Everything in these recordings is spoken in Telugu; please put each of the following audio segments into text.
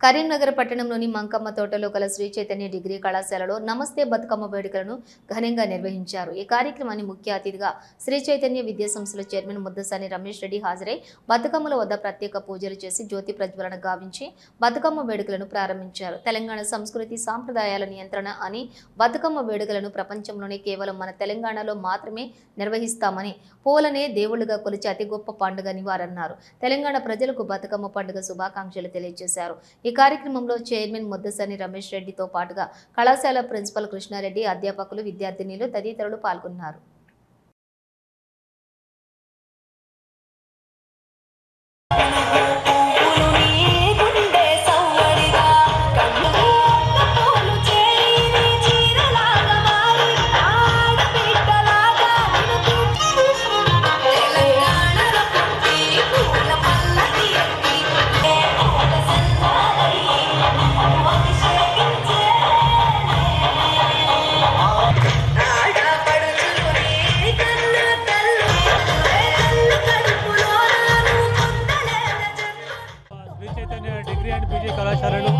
కరీంనగర్ పట్టణంలోని మంకమ్మ తోటలో గల శ్రీ చైతన్య డిగ్రీ కళాశాలలో నమస్తే బతుకమ్మ వేడుకలను ఘనంగా నిర్వహించారు. ఈ కార్యక్రమాన్ని ముఖ్య అతిథిగా శ్రీ చైతన్య విద్యా సంస్థల చైర్మన్ ముద్దసాని రమేష్ రెడ్డి హాజరై బతుకమ్మల వద్ద ప్రత్యేక పూజలు చేసి జ్యోతి ప్రజ్వలన గావించి బతుకమ్మ వేడుకలను ప్రారంభించారు. తెలంగాణ సంస్కృతి సాంప్రదాయాల నియంత్రణ అని బతుకమ్మ వేడుకలను ప్రపంచంలోనే కేవలం మన తెలంగాణలో మాత్రమే నిర్వహిస్తామని పూలనే దేవుళ్ళుగా కొలిచే అతి గొప్ప పండుగని వారన్నారు. తెలంగాణ ప్రజలకు బతుకమ్మ పండుగ శుభాకాంక్షలు తెలియజేశారు. ఈ ఈ కార్యక్రమంలో చైర్మన్ ముద్దసని రమేష్ రెడ్డితో పాటుగా కళాశాల ప్రిన్సిపల్ కృష్ణారెడ్డి అధ్యాపకులు విద్యార్థినిలు తదితరులు పాల్గొన్నారు. Shri Chaitanya degree and PG కళాశాలలు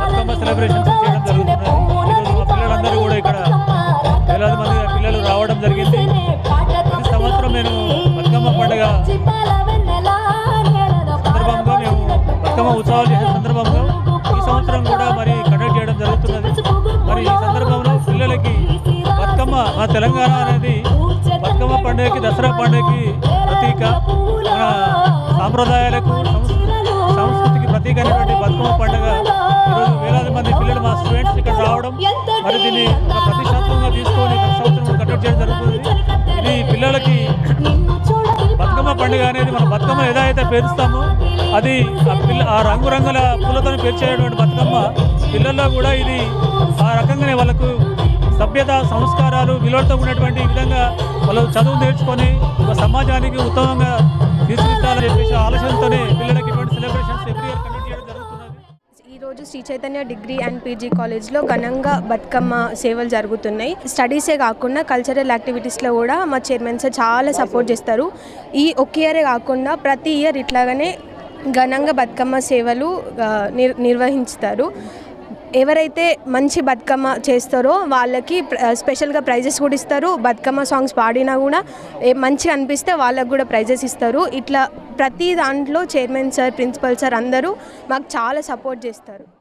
బతుకమ్మ సెలబ్రేషన్స్ చేయడం జరుగుతున్నది ఈరోజు మా పిల్లలందరూ కూడా ఇక్కడ వేలాది మంది పిల్లలు రావడం జరిగింది. ప్రతి సంవత్సరం నేను బతుకమ్మ పండుగ సందర్భంగా మేము బతుకమ్మ ఉత్సవాలు చేసే సందర్భంగా ఈ సంవత్సరం కూడా మరి కండక్ట్ చేయడం జరుగుతున్నది. మరి ఈ సందర్భంలో పిల్లలకి బతుకమ్మ మన తెలంగాణ అనేది పండుగకి దసరా పండుగకి ప్రతీక. మన సాంప్రదాయాలకు సంస్కృతికి ప్రతీక అనేటువంటి బతుకమ్మ పండుగ. ఈరోజు వేలాది మంది పిల్లలు మా స్టూడెంట్స్ ఇక్కడ రావడం మరి దీన్ని ఒక ప్రతిష్టాత్మకంగా తీసుకొని ప్రతి సంవత్సరం కండక్ట్ చేయడం జరుగుతుంది. ఇది పిల్లలకి బతుకమ్మ పండుగ అనేది మన బతుకమ్మ ఏదైతే పేరుస్తామో అది ఆ పిల్ల ఆ రంగురంగుల పూలతో పేర్చేటువంటి బతుకమ్మ. పిల్లల్లో కూడా ఇది ఆ రకంగానే వాళ్ళకు సభ్యత సంస్కారాలు విలువలతో ఉన్నటువంటి విధంగా వాళ్ళు చదువు నేర్చుకొని ఒక సమాజానికి ఉత్తమంగా తీర్చిదిద్దాలని చెప్పేసి ఆలోచనతోనే పిల్లలకి ఇటువంటి సెలబ్రేషన్స్ ఎవ్రీ ఇయర్ కండక్ట్ చేయడం జరుగుతున్నది. ఈరోజు Shri Chaitanya degree and PG కాలేజ్లో ఘనంగా బతుకమ్మ సేవలు జరుగుతున్నాయి. స్టడీసే కాకుండా కల్చరల్ యాక్టివిటీస్లో కూడా మా చైర్మన్ సార్ చాలా సపోర్ట్ చేస్తారు. ఈ ఒక ఇయరే కాకుండా ప్రతి ఇయర్ ఇట్లాగనే ఘనంగా బతుకమ్మ సేవలు ఆ, నిర్ నిర్వహిస్తారు ఎవరైతే మంచి బతుకమ్మ చేస్తారో వాళ్ళకి స్పెషల్గా ప్రైజెస్ కూడా ఇస్తారు. బతుకమ్మ సాంగ్స్ పాడినా కూడా మంచిగా అనిపిస్తే వాళ్ళకు కూడా ప్రైజెస్ ఇస్తారు. ఇట్లా ప్రతి దాంట్లో చైర్మన్ సార్ ప్రిన్సిపల్ సార్ అందరూ మాకు చాలా సపోర్ట్ చేస్తారు.